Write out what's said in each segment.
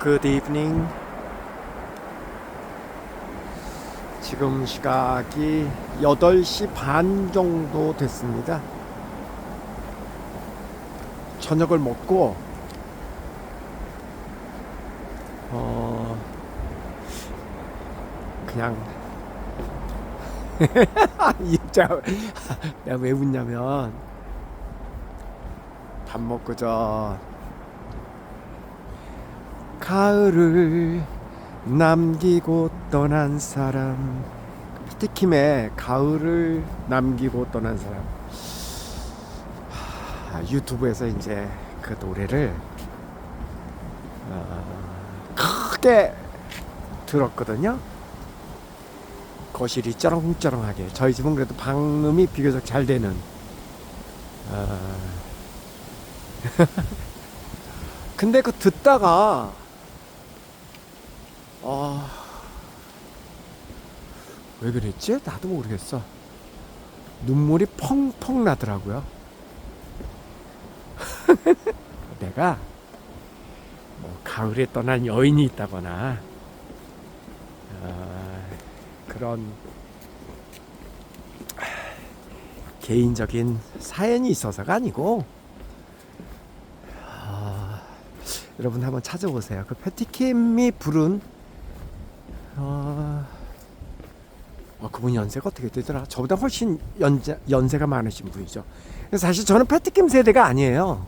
Good evening. 지금 시각이 8시 반 정도 됐습니다. 저녁을 먹고 어 그냥 이자 내가 왜 웃냐면 밥 먹고 저 가을을 남기고 떠난 사람. 피트킴의 가을을 남기고 떠난 사람. 하, 유튜브에서 이제 그 노래를 어, 크게 들었거든요. 거실이 쩌렁쩌렁하게. 저희 집은 그래도 방음이 비교적 잘 되는 어, 근데 그 듣다가 아, 왜 그랬지? 나도 모르겠어. 눈물이 펑펑 나더라고요. 내가 뭐 가을에 떠난 여인이 있다거나 어, 그런 개인적인 사연이 있어서가 아니고 아, 여러분 한번 찾아보세요. 그 패티킴이 부른 어, 어, 그분 연세가 어떻게 되더라? 저보다 훨씬 연세, 연세가 많으신 분이죠. 사실 저는 패티킴 세대가 아니에요.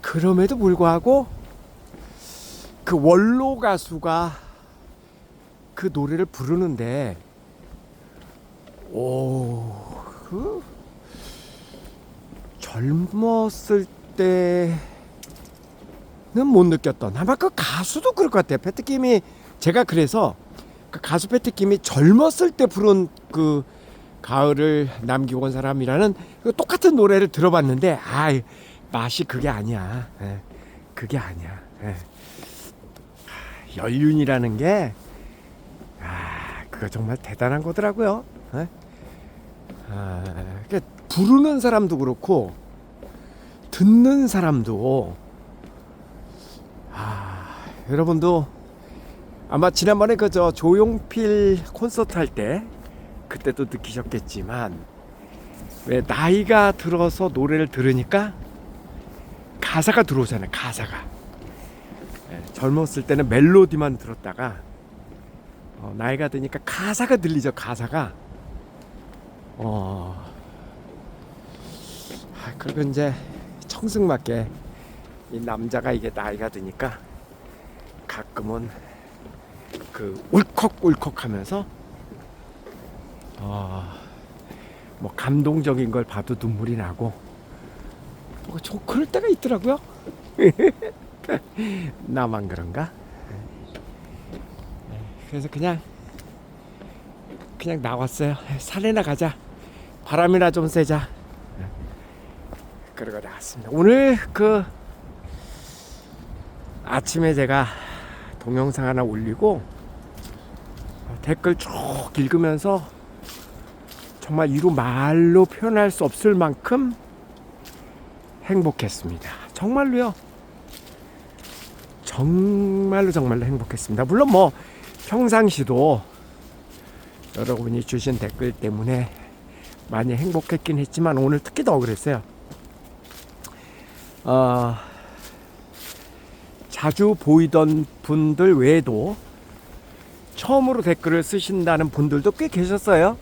그럼에도 불구하고 그 원로 가수가 그 노래를 부르는데 오, 그 젊었을 때는 못 느꼈던 아마 그 가수도 그럴 것 같아요. 패트킴이 제가 그래서 그 가수 패트킴이 젊었을 때 부른 그 가을을 남기고 온 사람이라는 그 똑같은 노래를 들어봤는데 아 맛이 그게 아니야. 예, 그게 아니야. 예. 하, 연륜이라는 게 아, 그거 정말 대단한 거더라고요. 예? 아, 그러니까 부르는 사람도 그렇고 듣는 사람도 아, 여러분도 아마 지난번에 그 저 조용필 콘서트 할 때 그때도 느끼셨겠지만 왜 나이가 들어서 노래를 들으니까 가사가 들어오잖아요. 가사가 예, 젊었을 때는 멜로디만 들었다가 어, 나이가 드니까 가사가 들리죠. 가사가 어 아, 그리고 이제 청승맞게 이 남자가 이게 나이가 드니까 가끔은 그 울컥울컥하면서 어 뭐 감동적인 걸 봐도 눈물이 나고 뭐 저 그럴 때가 있더라고요. 나만 그런가? 그래서 그냥 그냥 나왔어요. 산에나 가자. 바람이나 좀 쐬자. 그러고 나왔습니다. 오늘 그 아침에 제가 동영상 하나 올리고 댓글 쭉 읽으면서 정말 이루 말로 표현할 수 없을 만큼 행복했습니다. 정말로요. 정말로 정말로 행복했습니다. 물론 뭐 평상시도 여러분이 주신 댓글 때문에 많이 행복했긴 했지만 오늘 특히 더 그랬어요. 어, 자주 보이던 분들 외에도 처음으로 댓글을 쓰신다는 분들도 꽤 계셨어요.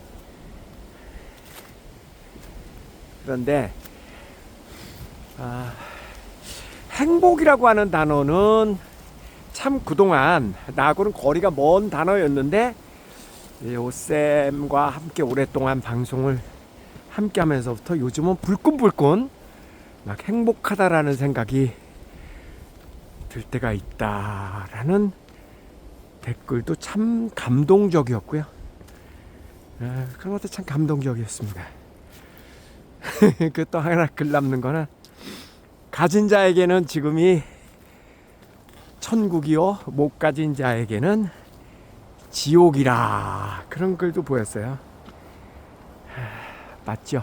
그런데 아, 행복이라고 하는 단어는 참 그동안 나하고는 거리가 먼 단어였는데 오쌤과 함께 오랫동안 방송을 함께 하면서부터 요즘은 불끈불끈 막 행복하다라는 생각이 들 때가 있다라는 댓글도 참 감동적이었고요. 아, 그런 것도 참 감동적이었습니다. 그 또 하나 글 남는 거는 가진 자에게는 지금이 천국이요 못 가진 자에게는 지옥이라 그런 글도 보였어요. 맞죠?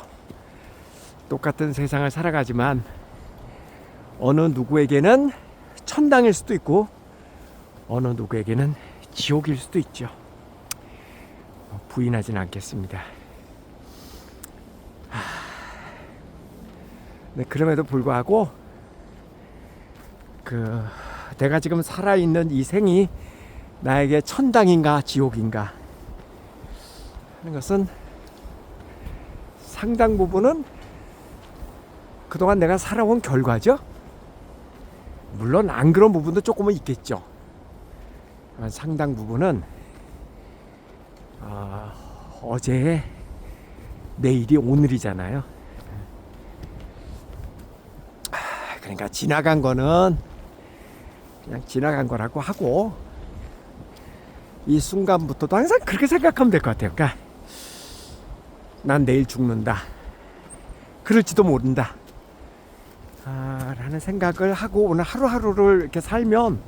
똑같은 세상을 살아가지만 어느 누구에게는 천당일 수도 있고 어느 누구에게는 지옥일 수도 있죠. 어, 부인하진 않겠습니다. 하... 네, 그럼에도 불구하고 그 내가 지금 살아 있는 이 생이 나에게 천당인가 지옥인가 하는 것은 상당 부분은 그동안 내가 살아온 결과죠. 물론 안 그런 부분도 조금은 있겠죠. 하지만 상당 부분은 아, 어제의 내일이 오늘이잖아요. 아, 그러니까 지나간 거는 그냥 지나간 거라고 하고 이 순간부터도 항상 그렇게 생각하면 될 것 같아요. 그러니까 난 내일 죽는다. 그럴지도 모른다. 아, 라는 생각을 하고 오늘 하루하루를 이렇게 살면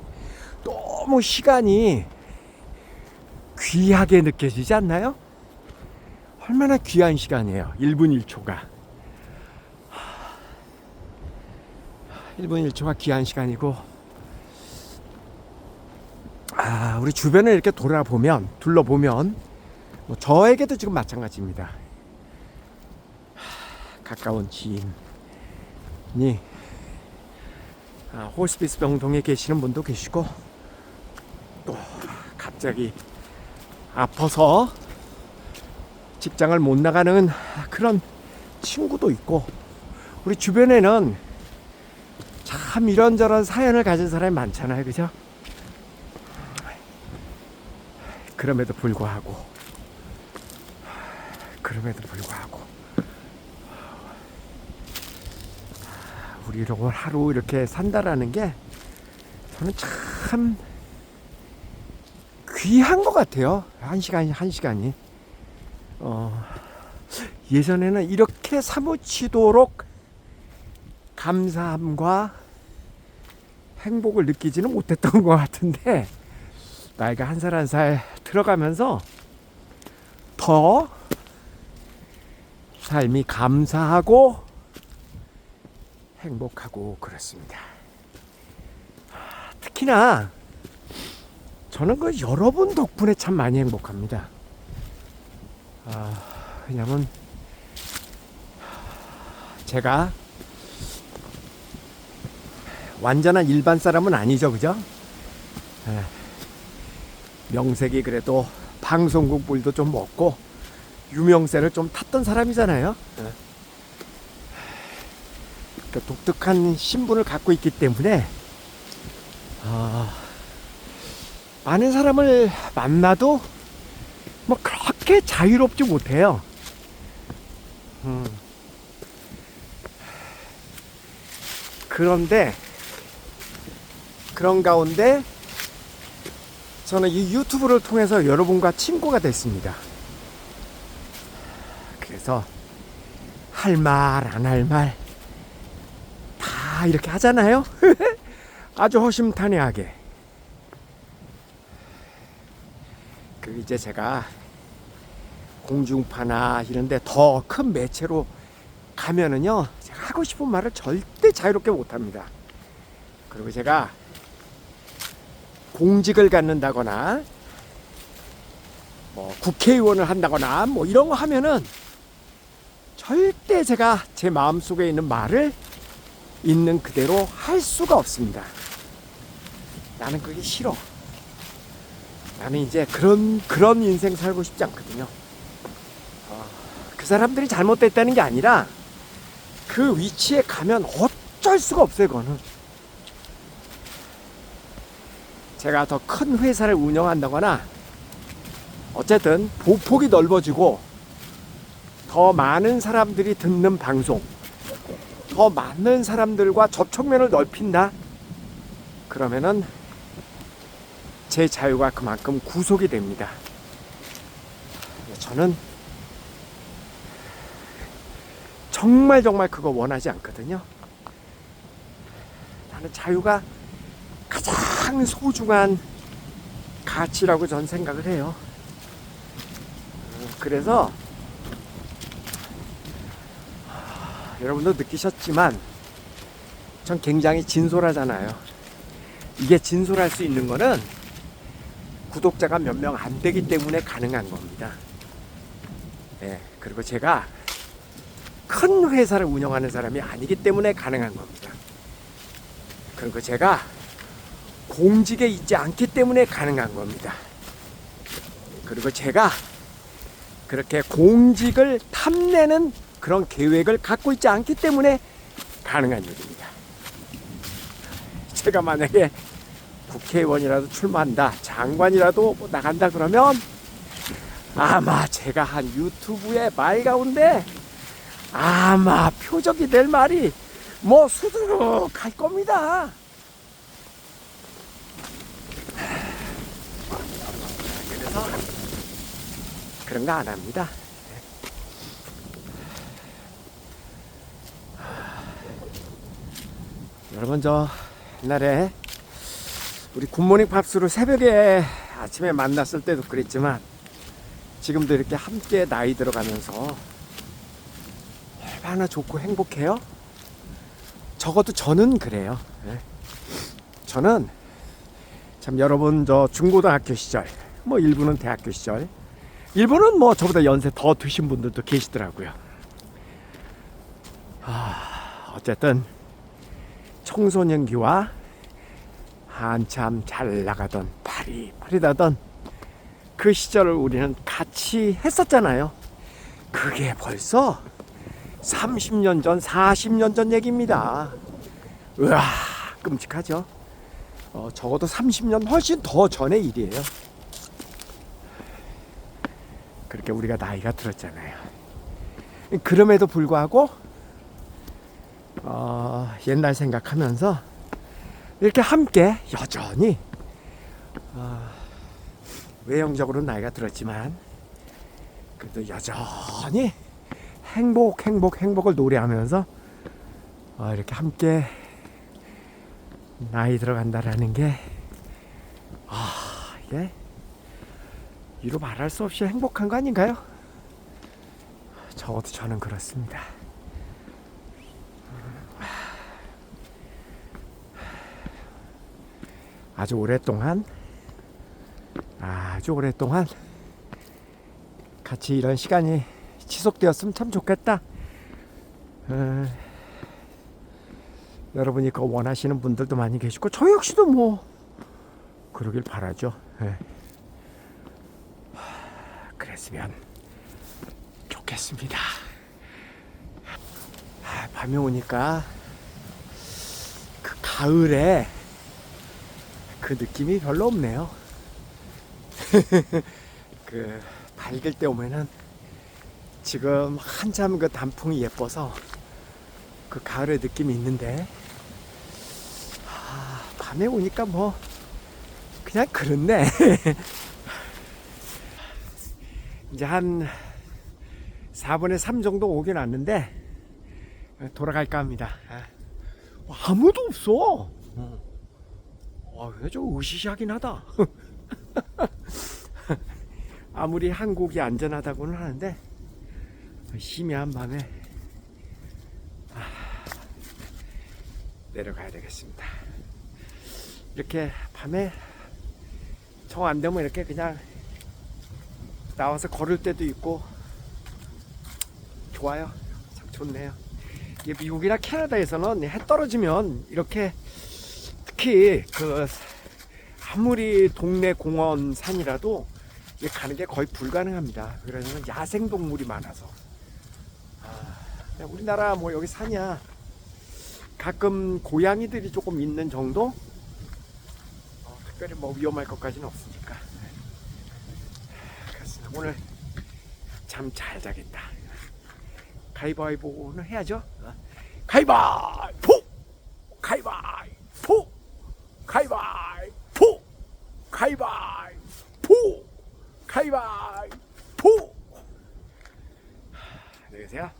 너무 시간이 귀하게 느껴지지 않나요? 얼마나 귀한 시간이에요. 1분 1초가. 1분 1초가 귀한 시간이고, 아, 우리 주변을 이렇게 돌아보면, 둘러보면, 뭐 저에게도 지금 마찬가지입니다. 하, 가까운 지인이 아, 호스피스 병동에 계시는 분도 계시고 또 갑자기 아파서 직장을 못 나가는 그런 친구도 있고 우리 주변에는 참 이런저런 사연을 가진 사람이 많잖아요 그죠? 그럼에도 불구하고 그럼에도 불구하고 우리 이런 하루 이렇게 산다라는 게 저는 참 귀한 것 같아요. 한 시간이 한 시간이. 어, 예전에는 이렇게 사무치도록 감사함과 행복을 느끼지는 못했던 것 같은데 나이가 한 살 한 살 들어가면서 더 삶이 감사하고 행복하고 그렇습니다. 특히나 저는 그 여러분 덕분에 참 많이 행복합니다. 아, 왜냐면 제가 완전한 일반 사람은 아니죠, 그죠? 에, 명색이 그래도 방송국 볼도 좀 먹고 유명세를 좀 탔던 사람이잖아요. 에. 그 독특한 신분을 갖고 있기 때문에 아, 많은 사람을 만나도 뭐 그렇게 자유롭지 못해요. 음. 그런데 그런 가운데 저는 이 유튜브를 통해서 여러분과 친구가 됐습니다. 그래서 할 말 안 할 말 다 이렇게 하잖아요. 아주 허심탄회하게. 그 이제 제가 공중파나 이런데 더 큰 매체로 가면은요 제가 하고 싶은 말을 절대 자유롭게 못합니다. 그리고 제가 공직을 갖는다거나 뭐 국회의원을 한다거나 뭐 이런 거 하면은 절대 제가 제 마음 속에 있는 말을 있는 그대로 할 수가 없습니다. 나는 그게 싫어. 나는 이제 그런 그런 인생 살고 싶지 않거든요. 어, 그 사람들이 잘못됐다는 게 아니라 그 위치에 가면 어쩔 수가 없어요. 그거는 제가 더 큰 회사를 운영한다거나 어쨌든 보폭이 넓어지고 더 많은 사람들이 듣는 방송, 더 많은 사람들과 접촉면을 넓힌다. 그러면은 제 자유가 그만큼 구속이 됩니다. 저는 정말 정말 그거 원하지 않거든요. 나는 자유가 가장 소중한 가치라고 전 생각을 해요. 그래서 여러분도 느끼셨지만 전 굉장히 진솔하잖아요. 이게 진솔할 수 있는 거는 구독자가 몇 명 안 되기 때문에 가능한 겁니다. 예, 그리고 제가 큰 회사를 운영하는 사람이 아니기 때문에 가능한 겁니다. 그리고 제가 공직에 있지 않기 때문에 가능한 겁니다. 그리고 제가 그렇게 공직을 탐내는 그런 계획을 갖고 있지 않기 때문에 가능한 일입니다. 제가 만약에 국회의원이라도 출마한다, 장관이라도 뭐 나간다 그러면 아마 제가 한 유튜브의 말 가운데 아마 표적이 될 말이 뭐 수두룩할 겁니다. 그래서 그런 거 안 합니다. 여러분 저 옛날에 우리 굿모닝 팝스로 새벽에 아침에 만났을 때도 그랬지만 지금도 이렇게 함께 나이 들어가면서 얼마나 좋고 행복해요? 적어도 저는 그래요. 예. 저는 참 여러분 저 중고등학교 시절, 뭐 일부는 대학교 시절, 일부는 뭐 저보다 연세 더 드신 분들도 계시더라고요. 아, 어쨌든 청소년기와 한참 잘 나가던 파리 파리다던 그 시절을 우리는 같이 했었잖아요. 그게 벌써 30년 전, 40년 전 얘기입니다. 으아, 끔찍하죠. 어, 적어도 30년 훨씬 더 전의 일이에요. 그렇게 우리가 나이가 들었잖아요. 그럼에도 불구하고 어, 옛날 생각하면서 이렇게 함께 여전히 어, 외형적으로 나이가 들었지만 그래도 여전히 행복 행복 행복을 노래하면서 어, 이렇게 함께 나이 들어간다라는 게 아, 이게 이루 말할 수 없이 행복한 거 아닌가요? 적어도 저는 그렇습니다. 아주 오랫동안 아주 오랫동안 같이 이런 시간이 지속되었으면 참 좋겠다. 어, 여러분이 그 원하시는 분들도 많이 계시고 저 역시도 뭐 그러길 바라죠. 예. 하, 그랬으면 좋겠습니다. 아, 밤이 오니까 그 가을에 그 느낌이 별로 없네요. 그 밝을 때 오면은 지금 한참 그 단풍이 예뻐서 그 가을의 느낌이 있는데 아, 밤에 오니까 뭐 그냥 그렇네. 이제 한 4분의 3 정도 오긴 왔는데 돌아갈까 합니다. 아, 아무도 없어. 와, 좀 으시시하긴 하다. 아무리 한국이 안전하다고는 하는데 희미한 밤에 아, 내려가야 되겠습니다. 이렇게 밤에 정 안 되면 이렇게 그냥 나와서 걸을 때도 있고 좋아요. 참 좋네요. 미국이나 캐나다에서는 해 떨어지면 이렇게 특히 그 아무리 동네 공원 산이라도 가는 게 거의 불가능합니다. 그래서 야생 동물이 많아서. 아, 야, 우리나라 뭐 여기 산이야. 가끔 고양이들이 조금 있는 정도? 어, 특별히 뭐 위험할 것까지는 없으니까. 그렇습니다. 오늘 잠 잘 자겠다. 가위바위보는 해야죠. 어. 가위바위보! 가위바위보! 가위바위보! 가위바위보! 안녕히 계세요.